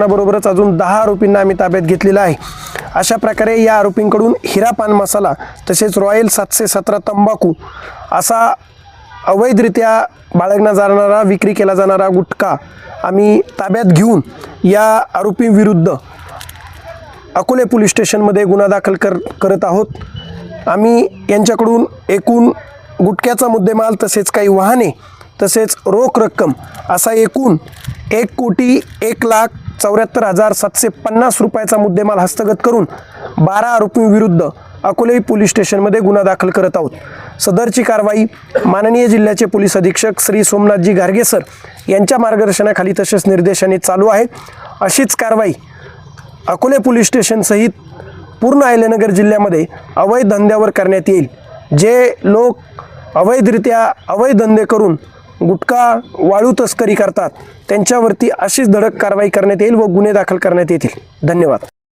बरोबरच अजून दहा आरोपींना आम्ही ताब्यात घेतलेला आहे. अशा प्रकारे या आरोपींकडून हिरा पान मसाला तसेच रॉयल सातशे सतरा तंबाखू असा अवैधरित्या बाळगला जाणारा विक्री केला जाणारा गुटखा आम्ही ताब्यात घेऊन या आरोपींविरुद्ध अकोले पोलीस स्टेशनमध्ये गुन्हा दाखल कर करत आहोत. आम्ही यांच्याकडून एकूण गुटख्याचा मुद्देमाल तसेच काही वाहने तसेच रोख रक्कम असा एकूण एक कोटी एक लाख चौऱ्याहत्तर हजार सातशे पन्नास रुपयाचा मुद्देमाल हस्तगत करून बारा आरोपींविरुद्ध अकोले पोलीस स्टेशनमध्ये गुन्हा दाखल करत आहोत. सदरची कारवाई माननीय जिल्ह्याचे पोलीस अधीक्षक श्री सोमनाथजी गारगेसर यांच्या मार्गदर्शनाखाली तसेच निर्देशाने चालू आहे. अशीच कारवाई अकोले पोलीस स्टेशनसहित पूर्ण अहिल्यानगर जिल्ह्यामध्ये अवैध धंद्यावर करण्यात येईल. जे लोक अवैधरित्या अवैध धंदे करून गुटखा वाळू तस्करी करतात. त्यांच्यावरती अशीच धडक कारवाई करण्यात येईल व गुन्हे दाखल करण्यात येतील. धन्यवाद.